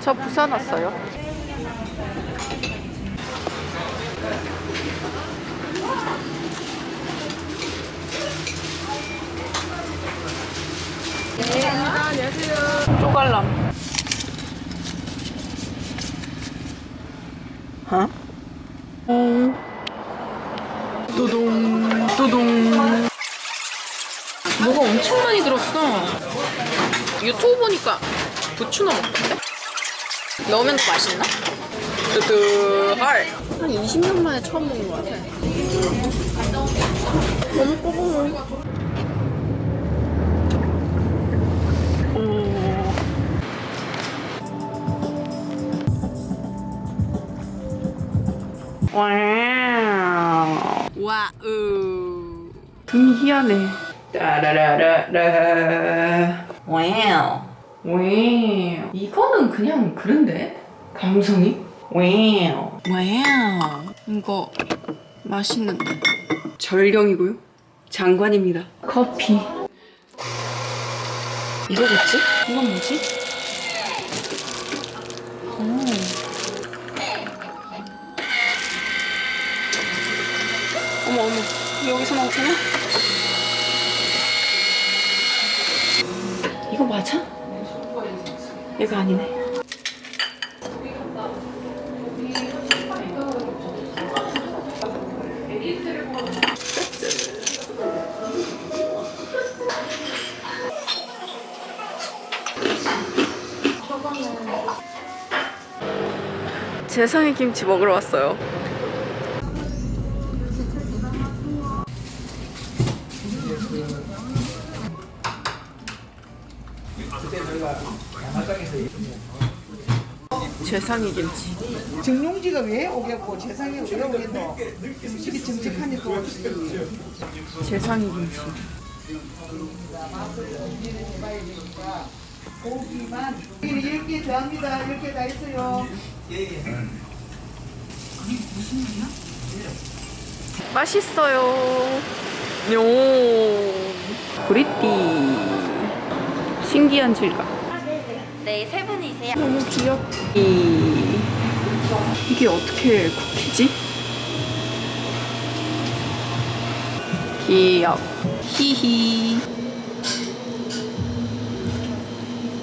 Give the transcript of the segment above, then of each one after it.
저 부산 왔어요. 쪼갈람. 어? 뚜둥 뚜둥 뭐가 엄청 많이 들었어 유튜브 보니까 부추 넣어 먹던데? 넣으면 더 맛있나? 뜨뜨할. 한 20년 만에 처음 먹는 것 같아. 너무 꼬봉 와우. 와우. 등이 희한해. 따라라라라. 와우 와우 이거는 그냥 그런데? 감성이? 와우 와우 이거 맛있는데. 절경이고요. 장관입니다. 커피. 이거겠지? 이건 뭐지? 오. 어머 어머. 여기서 나오구나 이거 맞아? 얘가 아니네. 재상의 김치 먹으러 왔어요 재상의 김치 정용지가 왜 오겠고 재상이 왜 오겠노? 음식이 정직하니까 오지. 재상의 김치 고기만 10개 더합니다. 10개 다 있어요. 맛있어요. 요. 구리띠. 신기한 질감. 네, 세 분이세요. 너무 귀엽기. 이게 어떻게 쿠키지? 귀엽. 히히.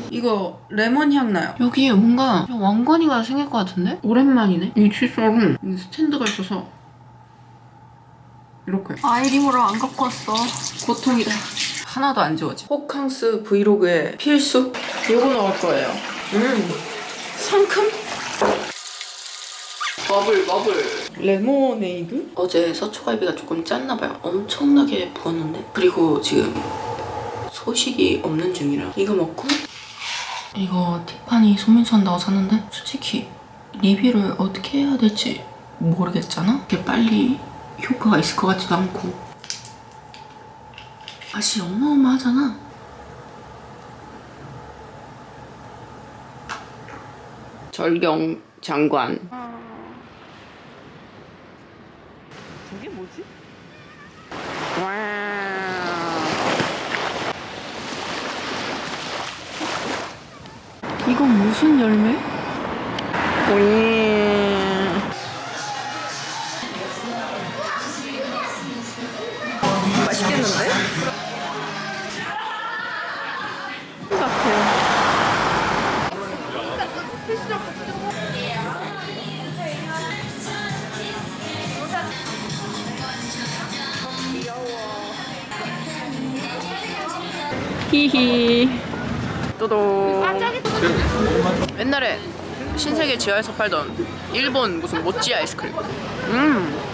이거 레몬 향 나요. 여기에 뭔가 왕건이가 생길 것 같은데? 오랜만이네. 이 칫솔은 이 스탠드가 있어서 이렇게. 아이리모를 안 갖고 왔어. 고통이다. 하나도 안 지워져. 호캉스 브이로그의 필수? 요거 넣을 거예요. 음, 상큼? 버블 버블. 레모네이드? 어제 서초갈비가 조금 짰나 봐요. 엄청나게 부었는데. 그리고 지금 소식이 없는 중이라 이거 먹고 이거 티파니 소민수 한다고 샀는데 솔직히 리뷰를 어떻게 해야 될지 모르겠잖아? 이게 빨리 효과가 있을 것 같지도 않고 맛이 어마어마하잖아 절경 장관 저게 뭐지? 이건 무슨 열매? 오예. 맛있겠는데? 히히. 또도. 옛날에 신세계 지하에서 팔던 일본 무슨 모찌 아이스크림. 음.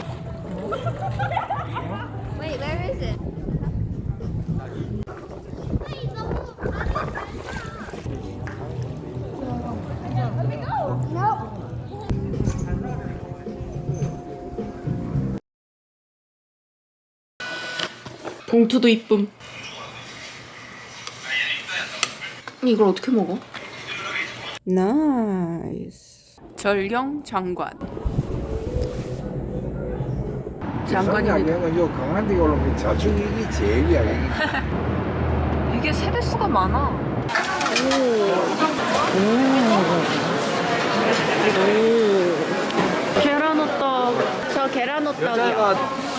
봉투도 이쁨. 이걸 어떻게 먹어? 나이스. 절경 장관. 장관이 요 강한 데 올라오면. 이게 세대수가 많아. 오. 오. 오. 계란 호떡. 저 계란 호떡이요.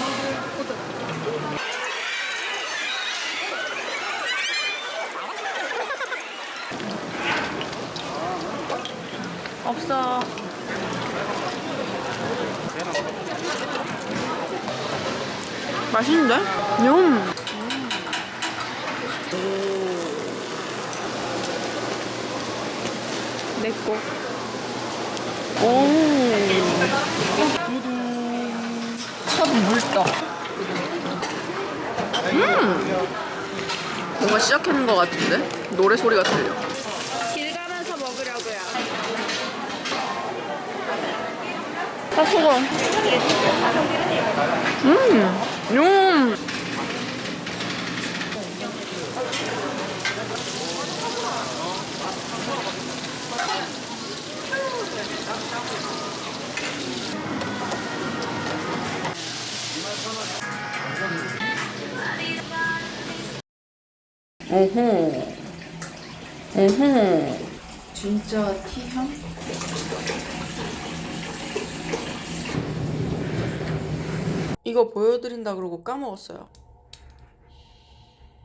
없어. 맛있는데? 음. 내 거. 오. 첫 물떡. 음. 뭔가 시작하는 것 같은데? 노래 소리가 들려. 길 가면서 먹으려고요. 아, 소금. 음. 음. 오호. 오호. 진짜 티향? 이거 보여드린다 그러고 까먹었어요.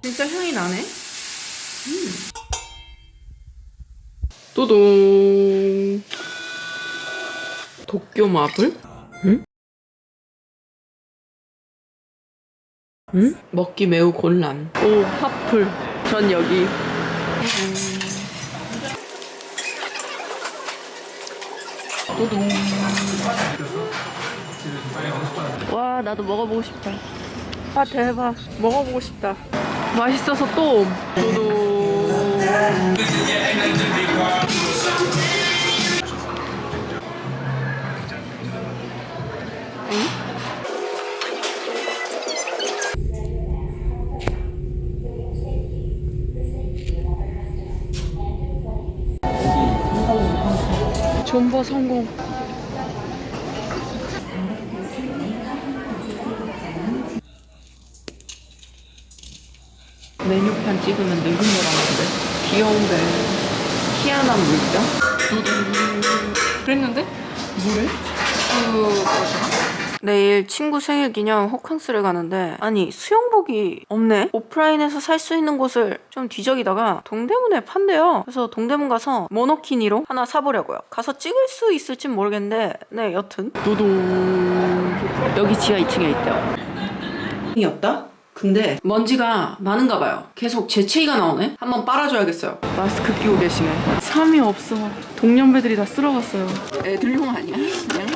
진짜 향이 나네. 음. 또동. 도쿄 마블? 응? 응? 먹기 매우 곤란. 오, 하플. 전 여기. 또동. 와 나도 먹어보고 싶다. 아 대박. 먹어보고 싶다. 맛있어서 또. 옴. 도도. 존버 성공 메뉴판 찍으면 늙은 거라는데 귀여운데 희한한 물병? 그랬는데? 뭐래? 그? 내일 친구 생일 기념 호캉스를 가는데 아니 수영복이 없네 오프라인에서 살 수 있는 곳을 좀 뒤적이다가 동대문에 판대요 그래서 동대문 가서 모노키니로 하나 사보려고요 가서 찍을 수 있을진 모르겠는데 네 여튼 도동 여기 지하 2층에 있대요 이었다? 근데 먼지가 많은가 봐요. 계속 재채기가 나오네. 한번 빨아줘야겠어요. 마스크 끼고 계시네. 삼이 없어. 동년배들이 다 쓸어갔어요. 애들용 아니야? 그냥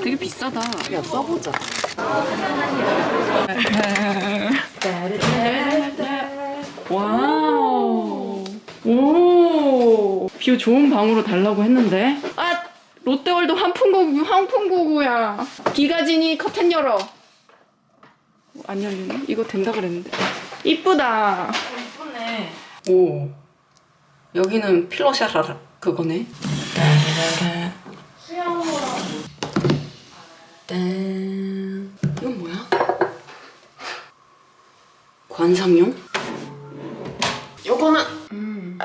되게 비싸다. 야 써보자. 와우. 오. 뷰 좋은 방으로 달라고 했는데. 아 롯데월드 환풍구구 환풍구구야. 기가진이 커튼 열어. 안 열리네? 이거 된다 그랬는데. 이쁘다. 이쁘네. 오. 여기는 필로샤라 그거네. 이건 뭐야? 관상용? 요거는 음.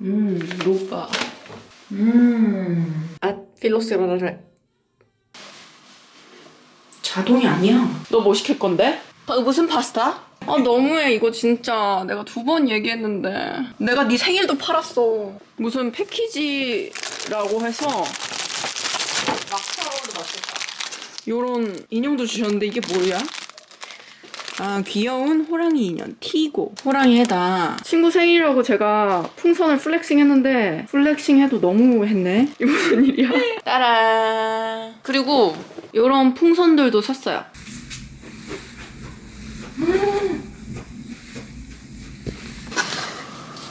음, 로바. 음. 아, 필로샤라라. 자동이 아니야. 너 뭐 시킬 건데? 무슨 파스타? 아 너무해 이거 진짜 내가 두 번 얘기했는데 내가 네 생일도 팔았어 무슨 패키지라고 해서 마카로도 맛있겠다 요런 인형도 주셨는데 이게 뭐야? 아 귀여운 호랑이 인형 티고. 호랑이에다. 친구 생일이라고 제가 풍선을 플렉싱 했는데 플렉싱 해도 너무 했네? 이게 무슨 일이야? 따란. 그리고 요런 풍선들도 샀어요.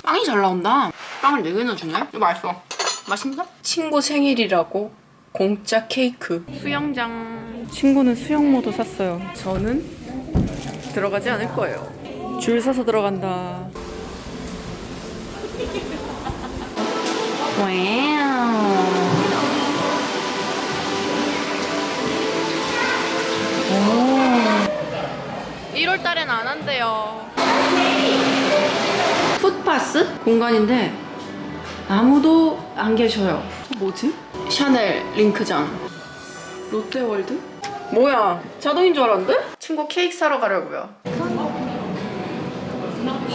빵이 잘 나온다. 빵을 4개나 주네? 이거 맛있어. 맛있나? 친구 생일이라고 공짜 케이크. 수영장. 친구는 수영모도 샀어요. 저는 들어가지 않을 거예요 줄 서서 들어간다 와우 1월 달엔 안 한대요. 풋파스 공간인데 아무도 안 계셔요. 뭐지? 샤넬 링크장. 롯데월드? 뭐야? 자동인 줄 알았는데? 친구 케이크 사러 가려고요.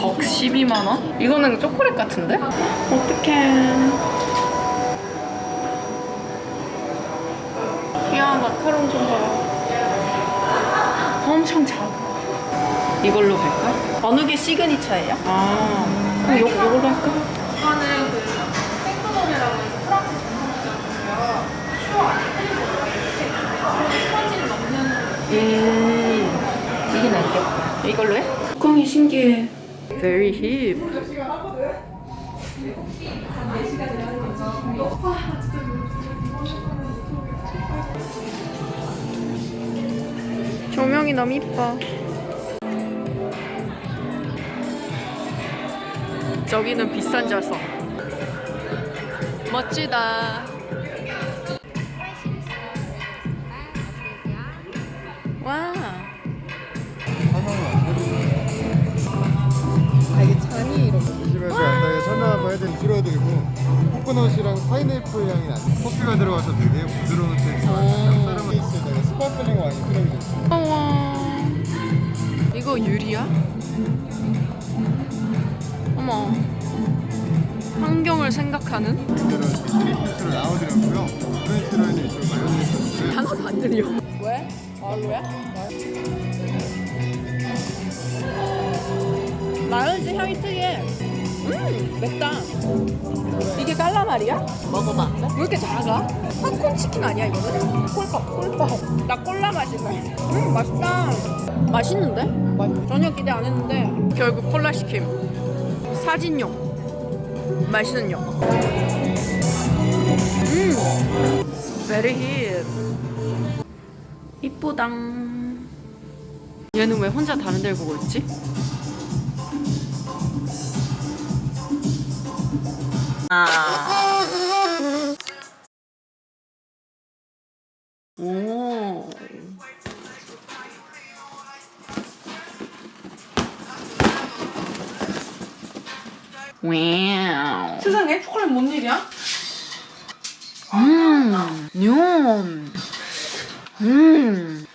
벅 12만 원? 이거는 초콜릿 같은데? 어떡해. 야 마카롱 좀 봐. 엄청 작아. 이걸로 갈까? 어느 게 시그니처예요? 아, 그럼 요, 요걸로 할까? 이거는 그 생크돔이라고 해서 프랑스 전통주잖아요. 슈어 스펀지를 먹는 음, 이게 낫겠다. 이걸로 해? 뚜껑이 신기해. Very hip. 조명이 너무 이뻐. 저기는 비싼 좌석. 멋지다. 코코넛이랑 파인애플 향이 나요 커피가 들어가서 되게 부드러운 사람 케이스에다가 스파클링 와인이 들어있어요 우와. 이거 유리야? 어머. 환경을 생각하는? 이런 트리피스로 나와드렸고요 프렌치라인이 좀 마요네즈 하나도 안 들려. 왜? 얼로야? 마요네즈 향이 특이해. 음, 맵다. 이게 깔라말이야? 먹어봐. 왜 이렇게 작아? 팝콘 치킨 아니야 이거는? 꿀밥, 꿀밥. 나 콜라 마실래. 음, 맛있다. 맛있는데? 맛 전혀 기대 안 했는데 결국 콜라 시킴. 사진용. 맛있는 용. 음, very hit. 이쁘당. 얘는 왜 혼자 다른 데를 보고 있지? 아. 오. 와우. 세상에 초콜릿 뭔 일이야? 음, 뇽. 음.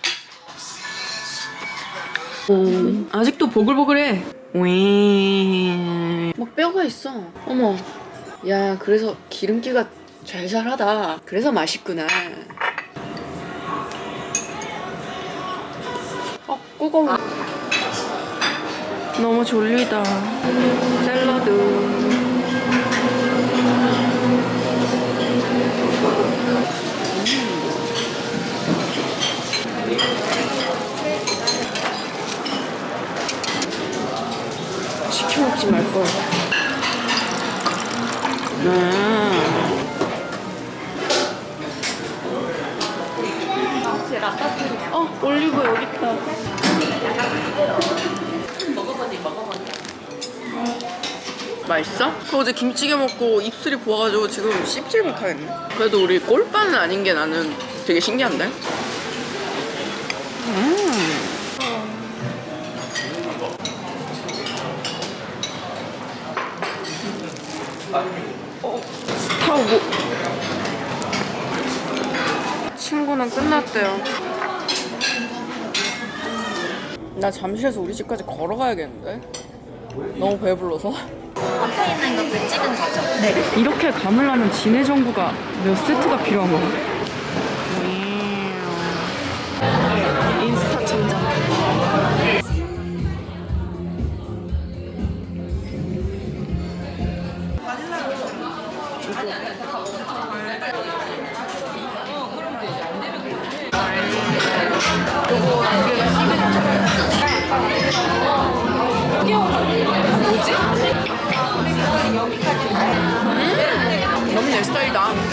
오, 아직도 보글보글해. 왜? 막 뼈가 있어. 어머. 야, 그래서 기름기가 잘잘하다. 그래서 맛있구나. 어, 뜨거워. 너무 졸리다. 샐러드. 시켜 먹지 말걸. 아. 어, 올리브 여기 있다. 먹어보니, 먹어보니. 맛있어? 그 어제 김치찌개 먹고 입술이 부어가지고 지금 씹질 못하겠네. 그래도 우리 꼴빠는 아닌 게 나는 되게 신기한데? 음. 어, 스타우고. 친구는 끝났대요. 나 잠실에서 우리 집까지 걸어가야겠는데? 너무 배불러서. 앞에 있는 것들 찍은 거죠? 네. 이렇게 감으려면 진해 정보가 몇 세트가 필요한 거야?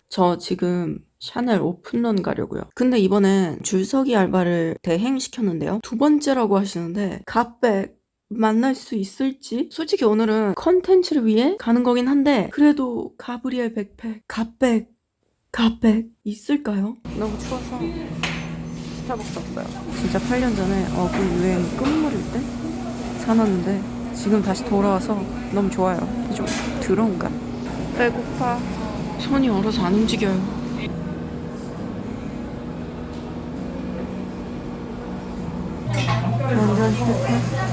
저 지금 샤넬 오픈런 가려고요. 근데 이번엔 줄서기 알바를 대행시켰는데요. 두 번째라고 하시는데 갓백 만날 수 있을지? 솔직히 오늘은 컨텐츠를 위해 가는 거긴 한데 그래도 가브리엘 백팩, 갓백, 갓백 있을까요? 너무 추워서 스타벅스 왔어요. 진짜 8년 전에 어그 유행 끝물일 때 사놨는데 지금 다시 돌아와서 너무 좋아요. 좀 더러운가? 배고파. 손이 얼어서 안 움직여요.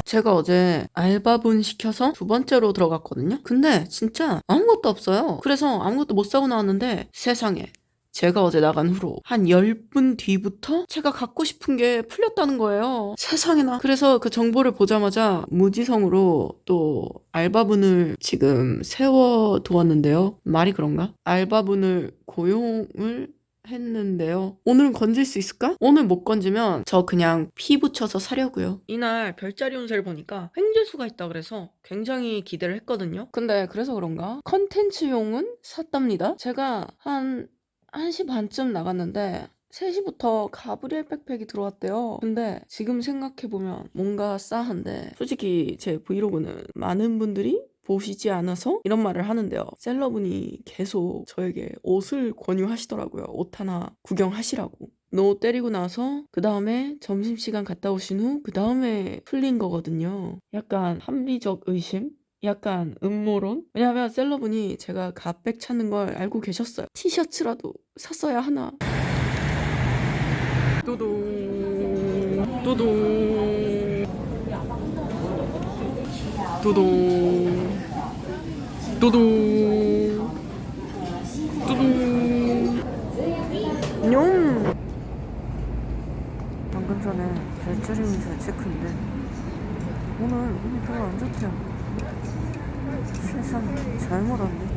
제가 어제 알바분 시켜서 두 번째로 들어갔거든요. 근데 진짜 아무것도 없어요. 그래서 아무것도 못 사고 나왔는데 세상에 제가 어제 나간 후로 한 10분 뒤부터 제가 갖고 싶은 게 풀렸다는 거예요. 세상에나. 그래서 그 정보를 보자마자 무지성으로 또 알바분을 지금 세워두었는데요. 말이 그런가? 알바분을 고용을 했는데요. 오늘은 건질 수 있을까? 오늘 못 건지면 저 그냥 피 붙여서 사려고요. 이날 별자리 운세를 보니까 횡재수가 있다 그래서 굉장히 기대를 했거든요. 근데 그래서 그런가? 컨텐츠용은 샀답니다. 제가 한 1시 반쯤 나갔는데 3시부터 가브리엘 백팩이 들어왔대요. 근데 지금 생각해보면 뭔가 싸한데 솔직히 제 브이로그는 많은 분들이 보시지 않아서 이런 말을 하는데요. 셀러분이 계속 저에게 옷을 권유하시더라고요. 옷 하나 구경하시라고. 노 때리고 나서 그 다음에 점심시간 갔다 오신 후 그 다음에 풀린 거거든요. 약간 합리적 의심? 약간 음모론? 왜냐면 셀러분이 제가 갓백 찾는 걸 알고 계셨어요. 티셔츠라도 샀어야 하나. 또동 또동 또동 또동 또동 뇽. 방금 전에 별자리 운세 체크인데 오늘 운이 별로 안 좋대요. 세상 잘못 왔네.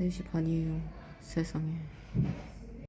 4시 반이에요 세상에